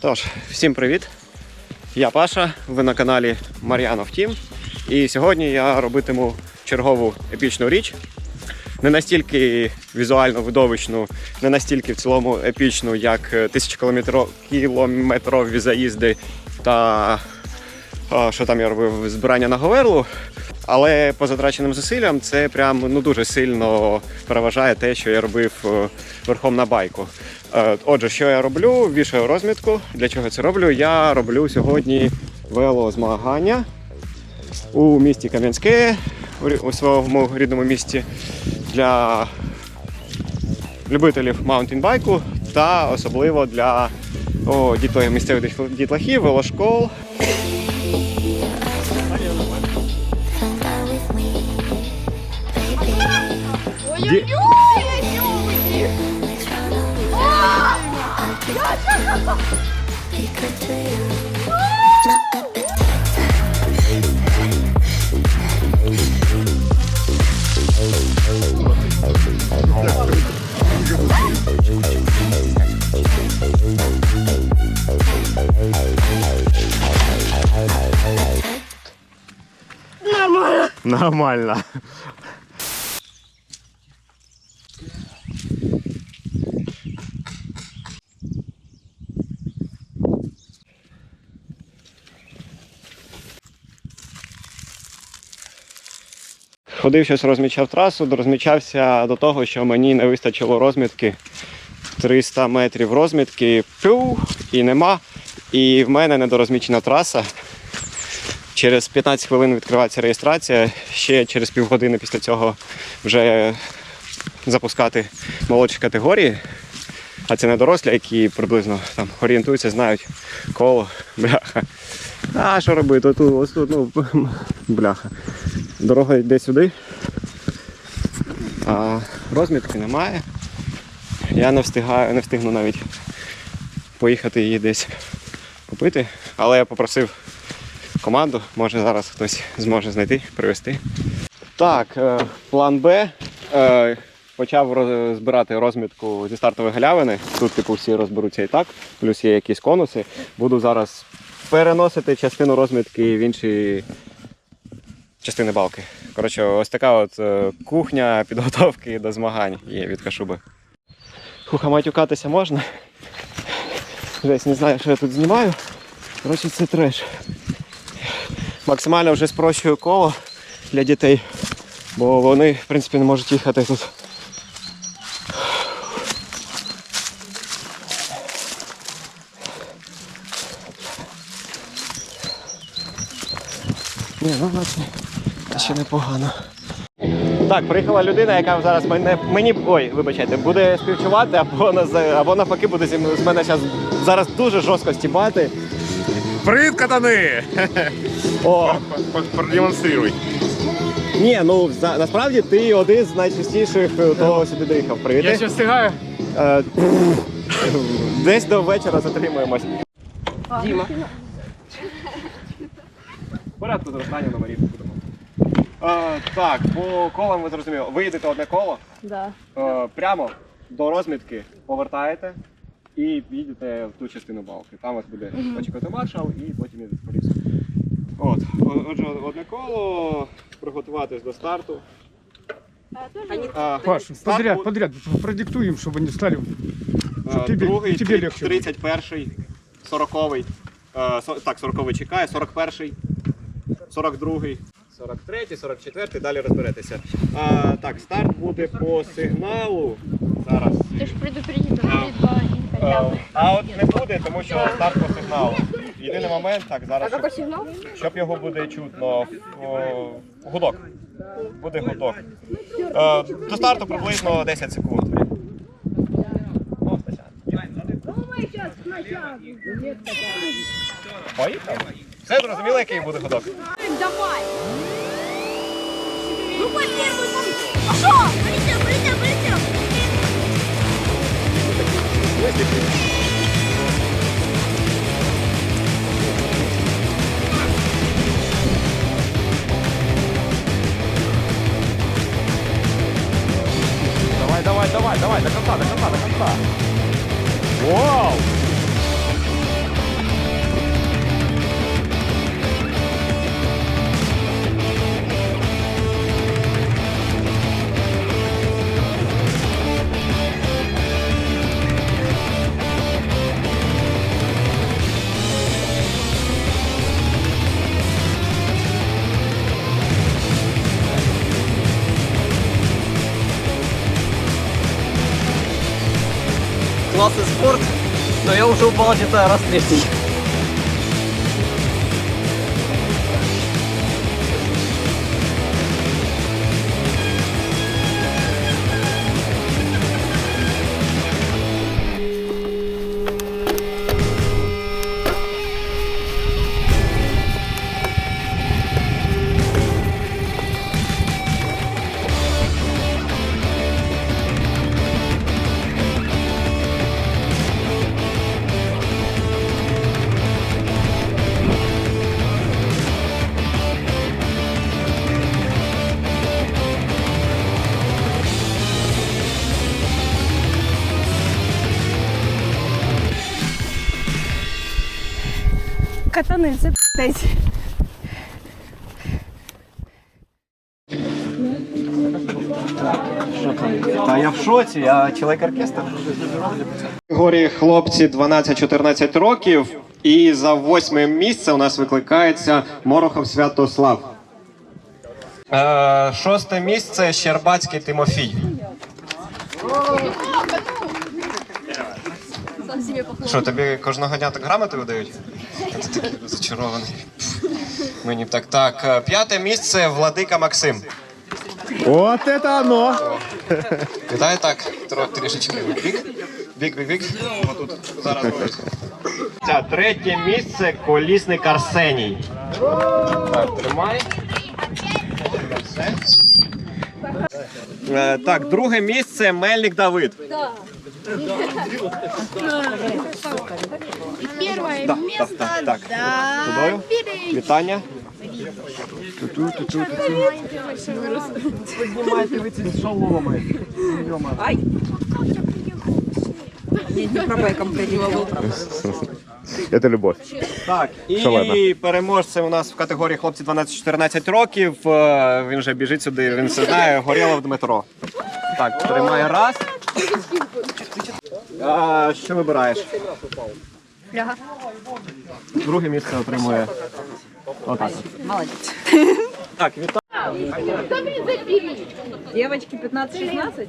Тож, всім привіт! Я Паша, ви на каналі Мар'янов Тім. І сьогодні я робитиму чергову епічну річ. Не настільки візуально видовищну, не настільки в цілому епічну, як тисячокілометрові заїзди та а, що там я робив, збирання на Говерлу. Але по затраченим зусиллям це прям ну дуже сильно переважає те, що я робив е, верхом на байку. Е, Отже, що я роблю? Вішаю розмітку. Для чого це роблю? Я роблю сьогодні велозмагання у місті Кам'янське, у своєму рідному місті для любителів маунтінбайку та особливо для о, дітлахів, місцевих дітлахів- дітлахів, велошкол. Ді- Нормально. Ходив щось розмічав трасу, розмічався до того, що мені не вистачило розмітки 300 метрів розмітки, пю, і нема. І в мене недорозмічена траса. Через 15 хвилин відкривається реєстрація. Ще через півгодини після цього вже запускати молодші категорії. А це не дорослі, які приблизно там орієнтуються, знають коло, бляха. А що робити? Тут, ось тут, ну, бляха. Дорога йде сюди. А розмітки немає. Я не встигаю, не встигну навіть поїхати її десь купити. Але я попросив команду, може зараз хтось зможе знайти, привезти. Так, е, план Б. Е, Почав збирати розмітку зі стартової галявини. Тут типу всі розберуться і так, плюс є якісь конуси. Буду зараз переносити частину розмітки в інші частини балки. Коротше, ось така от е, кухня підготовки до змагань є від Кашуби. Хуха, матюкатися можна. Жесть, не знаю, що я тут знімаю. Коротше, це треш. Максимально вже спрощую коло для дітей, бо вони, в принципі, не можуть їхати тут. Ні, ну власне, ще непогано. Так, приїхала людина, яка зараз мене мені ой, вибачайте, буде співчувати, або або навпаки буде зі з мене зараз, зараз дуже жорстко стібати. Привіт, катани! О, Продемонструй. ні, ну за, насправді ти один з найчастіших, е, хто сюди доїхав. Привіт. Я ще встигаю. Е, Десь до вечора затримуємось. Діма. Порядку зростання номерів. Е, так, по колам ви зрозуміли. Ви їдете одне коло, Да. е, прямо до розмітки повертаєте і їдете в ту частину балки. Там вас буде очікувати маршал і потім їдете по лісу. От, о- отже, одне коло, приготуватись до старту. Е, Паш, старт подряд, подряд, продиктуй им, чтобы они стали. Щоб Е, тобі- Другий, тобі легше. 31-й, 40-й, е, со- так, 40-й чекає, 41-й, 42-й, 43-й, 44-й, далі розберетеся. А, так, старт буде по сигналу. Зараз. Ты ж предупредить, что будет Е, А от не буде, тому що старт по сигналу. Єдиний момент, так, зараз. щоб- сигнал? Щоб його буде чутно. о, Гудок. Буде гудок. Е, До старту приблизно 10 секунд. О, Стасян. Поїхали. Все зрозуміло, який буде гудок? Давай! Ну, по первый Пошел! Полетел, полетел, полетел! Давай, давай, давай, давай, до конца, до конца, до конца. Вау! Уже упала Катани, це п***ць. Та я в шоці, я чоловік оркестр. Категорії хлопці 12-14 років. І за восьме місце у нас викликається Морохов Святослав. Е, шосте місце Щербацький Тимофій. Що, тобі кожного дня так грамоти видають? Розочарований. Мені б так. Так, е, п'яте місце Владика Максим. Вот это оно! Вітаю так, трішечки бік. Бік, бік, бік. Отут зараз. Це третє місце колісник Арсеній. Так, тримай. Все. Е, Так, друге місце Мельник Давид. Первое Так, так, так, так. Чудою. Вітання. Поднимайте вы эти шаломы. Это любовь. Так, і Шалена. переможцем у нас в категорії хлопці 12-14 років. Е, Він вже біжить сюди, він все знає. Горєлов Дмитро. Так, тримає раз. А, що вибираєш? Друге місце отримує. Отак. от. Молодец. Так, вітаю. Девочки 15-16?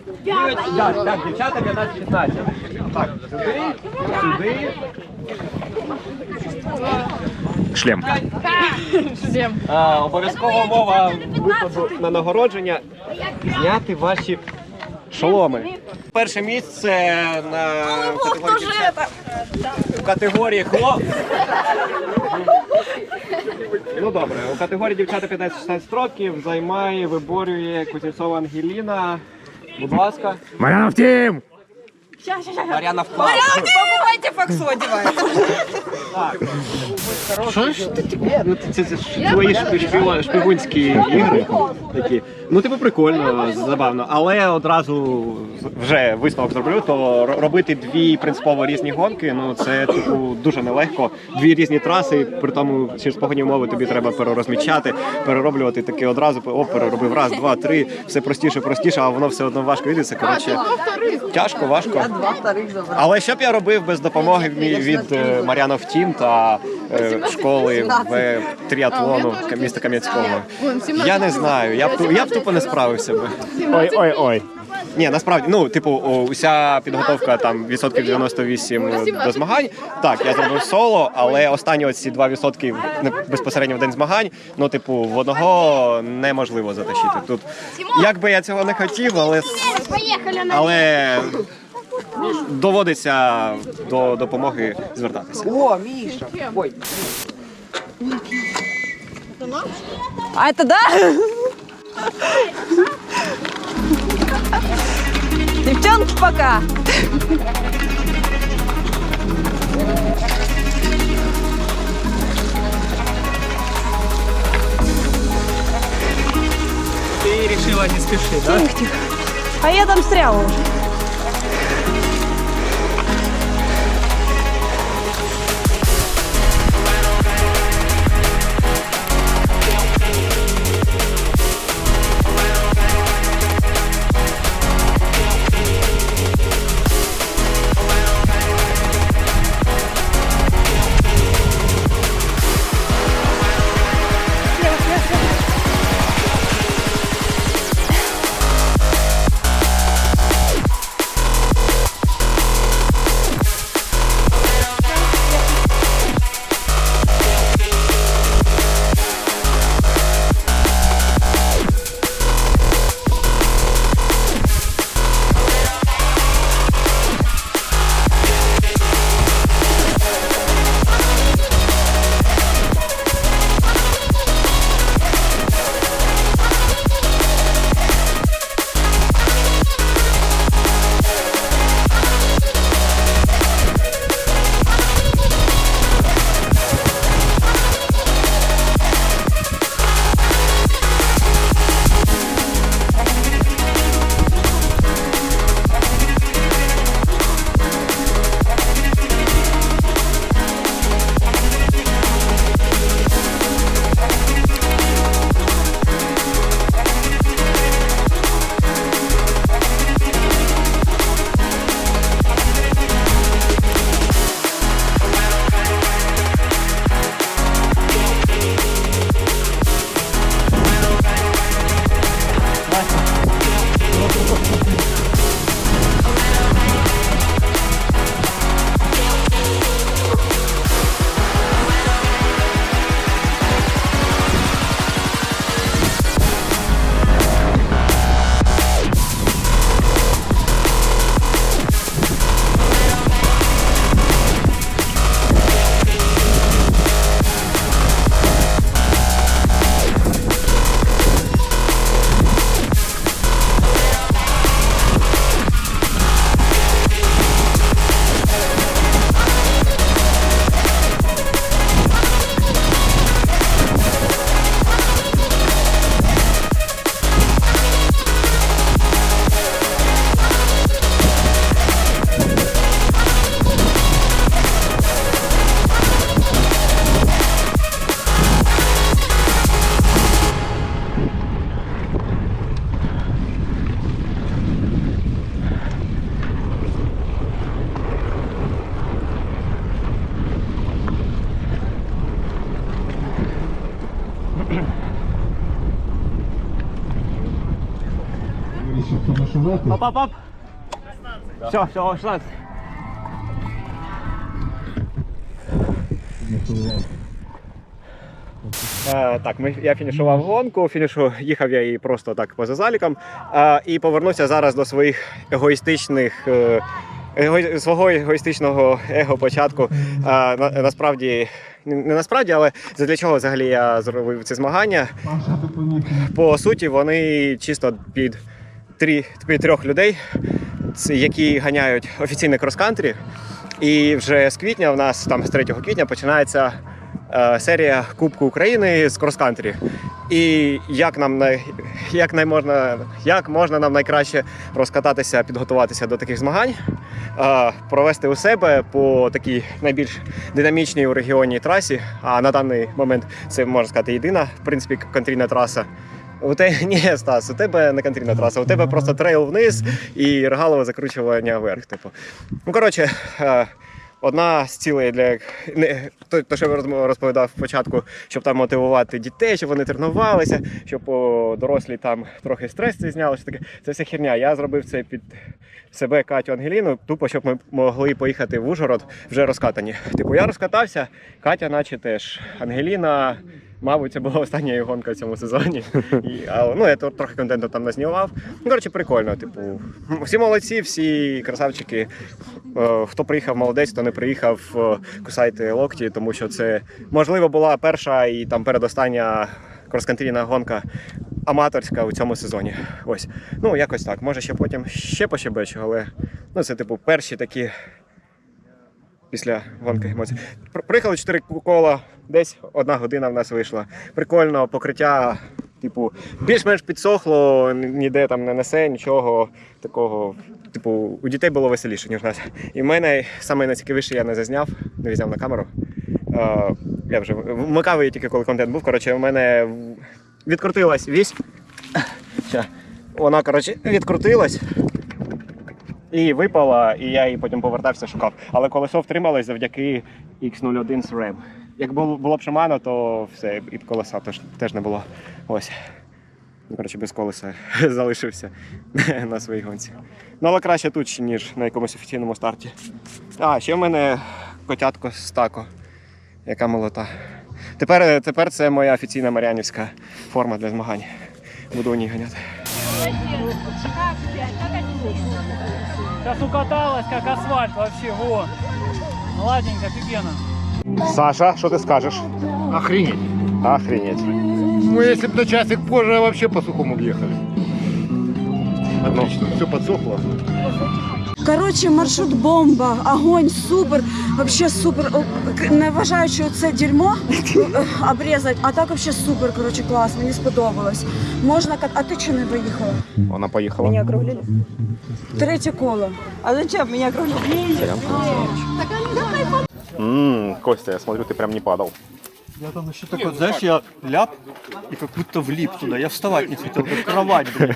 Так, так, дівчата 15-16. Так, сюди, сюди. Шлем. А, обов'язкова виходу на нагородження зняти ваші шоломи. Перше місце на категорії дівчат. В категорії хлоп. Ну добре, у категорії дівчата 15-16 років займає, виборює Кузнєцова Ангеліна. Будь ласка. Марьянов тим! Мар'яна вклад. Покупайте факсу одевайте. Що ж ти? Ну це, твої шпі- шпигунські ігри такі. Ну типу прикольно, забавно. Але одразу вже висновок зроблю, то робити дві принципово різні гонки, ну це типу дуже нелегко. Дві різні траси, при тому через погодні умови тобі треба перерозмічати, перероблювати таке одразу. О, переробив раз, два, три, все простіше, простіше, а воно все одно важко йдеться. Коротше, тяжко, важко. Але що б я робив без допомоги від е, Мар'яна Втім та е, школи в тріатлону міста Кам'янського? Я не знаю. Я б я б тупо не справився би. Ой, ой, ой. Ні, насправді, ну, типу, о, уся підготовка там відсотків 98 до змагань. Так, я зробив соло, але останні оці 2 відсотки безпосередньо в день змагань. Ну, типу, в одного неможливо затащити. Тут як би я цього не хотів, але але доводиться до допомоги звертатися. О, Миша. Ой. А это да? Девчонки пока. Ты решила не спешить, да? А я там встряла уже. Оп, оп, оп. Все, все, 16. Е, так, ми, я фінішував гонку, фінішу, їхав я її просто так поза заліком. Е, і повернуся зараз до своїх егоїстичних. Е, его- свого егоїстичного его початку. Е, на, насправді, не насправді, але для чого взагалі я зробив ці змагання? По суті, вони чисто під, під трьох людей, які ганяють офіційний крос-кантрі. І вже з квітня, в нас там з 3 квітня починається е, серія Кубку України з крос-кантрі. І як нам як, най можна, як можна нам найкраще розкататися, підготуватися до таких змагань, е, провести у себе по такій найбільш динамічній у регіоні трасі. А на даний момент це можна сказати єдина, в принципі, контрійна траса. У тебе ні, Стас, у тебе не контрійна траса, у тебе просто трейл вниз і регалове закручування вверх. Типу. Ну коротше, е, одна з цілей для не то, що я розповідав спочатку, щоб там мотивувати дітей, щоб вони тренувалися, щоб дорослі там трохи стрес зняли. Таке. Це вся херня. Я зробив це під себе Катю Ангеліну, тупо щоб ми могли поїхати в Ужгород вже розкатані. Типу, я розкатався, Катя, наче теж. Ангеліна. Мабуть, це була остання гонка в цьому сезоні. І, але, ну, я трохи контенту там назнімав. Ну, коротше, прикольно. Типу, всі молодці, всі красавчики. Е, Хто приїхав, молодець, хто не приїхав, е, кусайте локті, тому що це можливо була перша і там передостання крос-кантрійна гонка аматорська у цьому сезоні. Ось. Ну, якось так. Може ще потім ще пощебечу, але ну, це типу перші такі після гонки емоцій. Приїхали 4 кола, десь одна година в нас вийшла. Прикольно, покриття, типу, більш-менш підсохло, ніде там не несе, нічого такого. Типу, у дітей було веселіше, ніж у нас. І в мене найцікавіше я не зазняв, не взяв на камеру. Е, я вже вмикав її тільки коли контент був. Коротше, у мене відкрутилась вісь. Вона, коротше, відкрутилась. І випала, і я її потім повертався, шукав. Але колесо втрималось завдяки X01 SRAM. Як було, б Shimano, то все, і колеса теж, не було. Ось. Ну, коротше, без колеса залишився на своїй гонці. Ну, але краще тут, ніж на якомусь офіційному старті. А, ще в мене котятко з тако, яка молота. Тепер, тепер це моя офіційна маріанівська форма для змагань. Буду у ній ганяти. Сейчас укаталась, как асфальт вообще, во. Ладненько, офигенно. Саша, что ты скажешь? Охренеть. Охренеть. Ну, если бы на часик позже, вообще по сухому въехали. Отлично, все подсохло. Коротше, маршрут бомба, огонь, супер, вообще супер. Не вважаючи це дерьмо е, обрізати, а так вообще супер, коротше, клас, мені сподобалось. Можна. А ти чого не виїхала? Вона поїхала. Меня округлили. Третє коло. А зачем меня округлили? Ммм, Костя, я смотрю, ти прям не падав. Я там еще такой, знаешь, я ляп и как будто влип туда. Я вставать не хотел, как кровать, блин.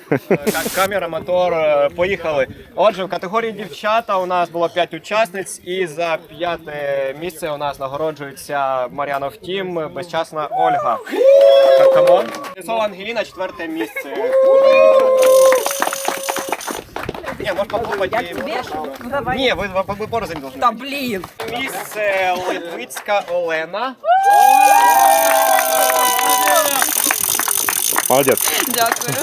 Камера, мотор, е, поїхали. Отже, в категорії дівчата у нас було 5 учасниць, і за п'яте місце у нас нагороджується Мар'яна Втім, безчасна Ольга. Ка- Камон. Ангеліна, четверте місце. Ні, може похлопати. Ні, ви, ви, ви порознь должны. Да блин. Місце Литвицька Олена. Молодець. Дякую.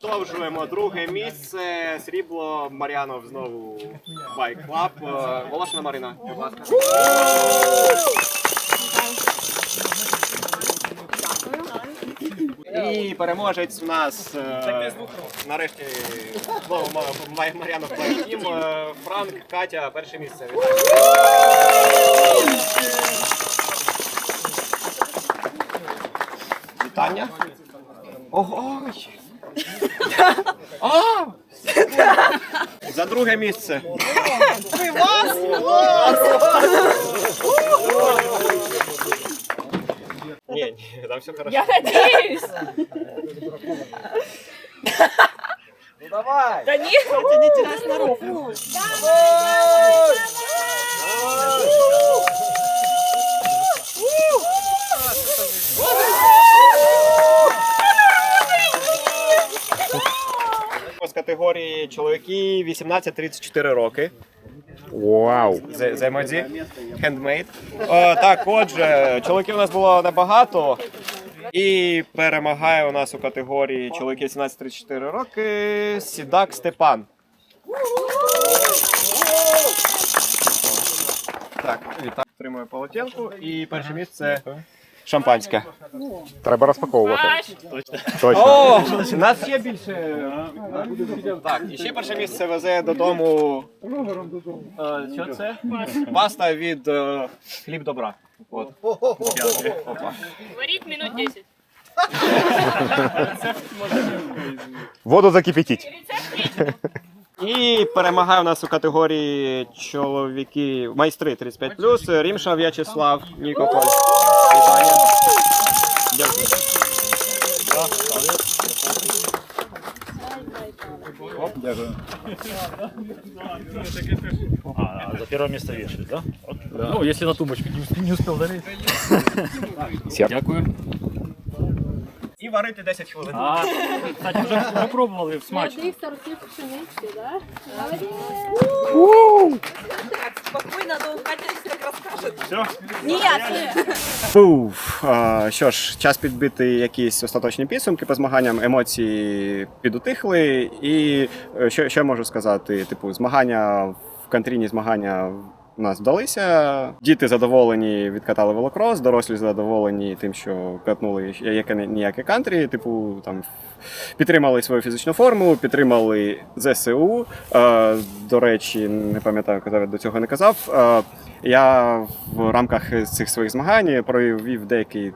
Продовжуємо друге місце. Срібло Мар'янов знову Байк Клаб. Е, Волошина Марина, будь ласка. І переможець у нас е, нарешті знову Ма- Ма- Мар'янов Байк Е, Франк, Катя, перше місце. Вітання. Ого! А! За друге місце. Ні, ні, Тогда все хорошо. Я надеюсь. Ну давай. Да нет. не теряй снаров. З категорії чоловіки 18-34 роки. Вау! Займаді. Хендмейд. Так, отже, чоловіків у нас було небагато. І перемагає у нас у категорії чоловіки 17-34 роки Сідак Степан. Так, вітаю. Отримує полотенку. І перше місце шампанське. Треба розпаковувати. Точно. О, у нас ще більше. Так, і ще перше місце везе додому. Е, Що це? Паста від е, хліб добра. От. Опа. минут 10. Воду закипятіть. І перемагає у нас у категорії чоловіки майстри 35+, Рімша В'ячеслав Нікополь. Вітання. Дякую. А, за первое место вешают, да? Ну, если на тумбочку не успел залезть. Дякую. І варити 10 хвилин. А, кстати, уже, уже пробовали, смачно. сортів пшениці, да? Спокойно, а то Катя как расскажет. Фуф. А, що ж, час підбити якісь остаточні підсумки по змаганням. Емоції підутихли. І е, що, що я можу сказати? Типу, змагання в кантріні, змагання. У нас вдалися. Діти задоволені, відкатали велокрос, дорослі задоволені тим, що катнули яке ніяке кантрі. Типу, там підтримали свою фізичну форму, підтримали ЗСУ. Е, до речі, не пам'ятаю, казав до цього не казав. Е, я в рамках цих своїх змагань провів деякий.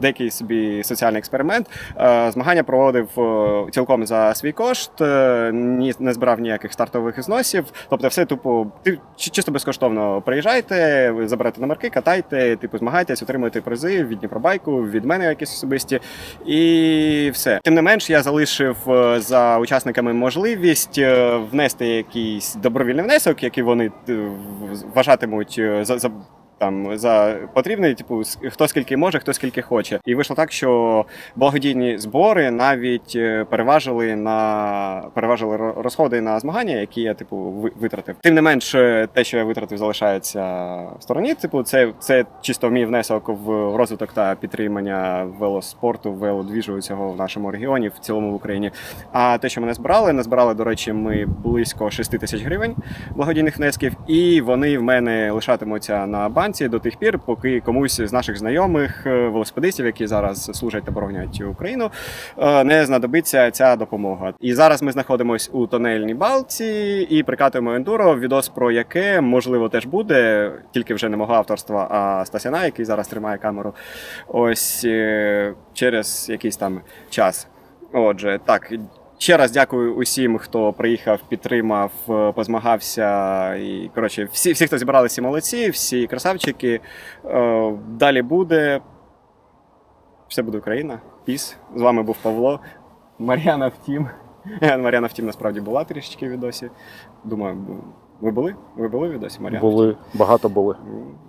Деякий собі соціальний експеримент. Е, Змагання проводив е, цілком за свій кошт, е, не збирав ніяких стартових ізносів. Тобто, все тупо ти чисто безкоштовно приїжджайте, ви заберете номерки, катайте, типу, змагайтесь, отримуєте призи від Дніпробайку, від мене якісь особисті. І все. Тим не менш, я залишив за учасниками можливість внести якийсь добровільний внесок, який вони вважатимуть за. Там за потрібний, типу, хто скільки може, хто скільки хоче. І вийшло так, що благодійні збори навіть е, переважили на переважили ро- розходи на змагання, які я типу ви- витратив. Тим не менш, е, те, що я витратив, залишається в стороні. Типу, це, це чисто мій внесок в розвиток та підтримання велоспорту, велодвіжу цього в нашому регіоні, в цілому в Україні. А те, що ми не збирали, не збирали, до речі, ми близько 6 тисяч гривень благодійних внесків, і вони в мене лишатимуться на банці до тих пір, поки комусь з наших знайомих е, велосипедистів, які зараз служать та боронять Україну, е, не знадобиться ця допомога. І зараз ми знаходимося у тонельній балці і прикатуємо ендуро, відос про яке можливо теж буде, тільки вже не мого авторства, а Стасяна, який зараз тримає камеру. Ось е, через якийсь там час. Отже, так. Ще раз дякую усім, хто приїхав, підтримав, е, позмагався. І коротше, всі, всі, хто зібралися, молодці, всі красавчики. Е, Далі буде. Все буде Україна. Піс. З вами був Павло. Мар'яна Втім. Мар'яна Втім насправді була трішечки в відосі. Думаю, ви були? Ви були в відосі, Мар'яна? Були, багато були.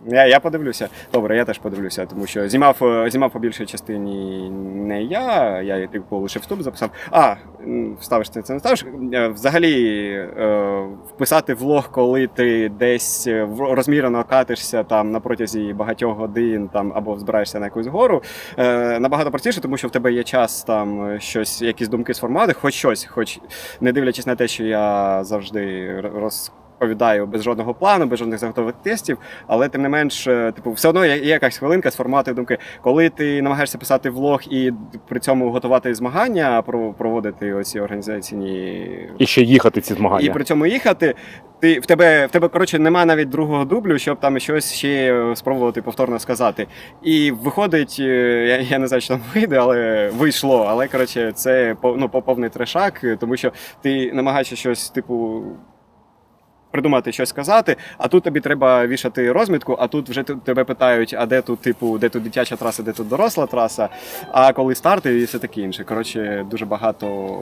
Я, я подивлюся. Добре, я теж подивлюся, тому що знімав, е, знімав по більшій частині не я, я типу лише вступ записав. А, вставиш ти це не ставиш. Е, Взагалі, е, вписати влог, коли ти десь розмірено катишся там на протязі багатьох годин там або збираєшся на якусь гору, набагато простіше, тому що в тебе є час там щось, якісь думки сформувати, хоч щось, хоч не дивлячись на те, що я завжди роз. Розповідаю без жодного плану, без жодних заготових тестів, але тим не менш, е, типу, все одно є якась хвилинка сформувати думки. Коли ти намагаєшся писати влог і при цьому готувати змагання, про- проводити оці організаційні І ще їхати ці змагання, і при цьому їхати. Ти в тебе в тебе коротше немає навіть другого дублю, щоб там щось ще спробувати повторно сказати. І виходить, е, я, я не знаю, що там вийде, але вийшло. Але коротше, це ну, по- повний трешак, тому що ти намагаєшся щось, типу. Придумати щось сказати, а тут тобі треба вішати розмітку, а тут вже тебе питають, а де тут, типу, де тут дитяча траса, де тут доросла траса, а коли старти і все таке інше. Коротше, дуже багато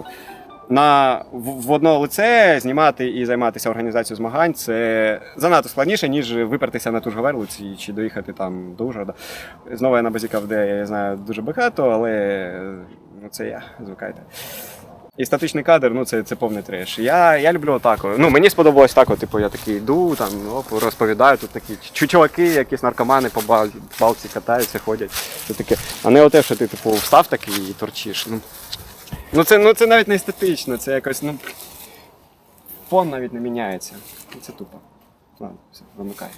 на в, одно лице знімати і займатися організацією змагань це занадто складніше, ніж випертися на ту ж Гаверлиці чи доїхати там до Ужгорода. Знову я на базікав, де я знаю дуже багато, але ну, це я, звикайте. І статичний кадр, ну це, це повний треш. Я, я люблю отако. Ну, мені сподобалось так, типу, я такий йду, там, оп, розповідаю, тут такі чу- чуваки, якісь наркомани по балці катаються, ходять. Це таке. А не оте, що ти, типу, встав такий і торчиш. Ну, ну, це, ну це навіть не естетично, це якось, ну. Фон навіть не міняється. Це тупо. Ладно, все, вимикай.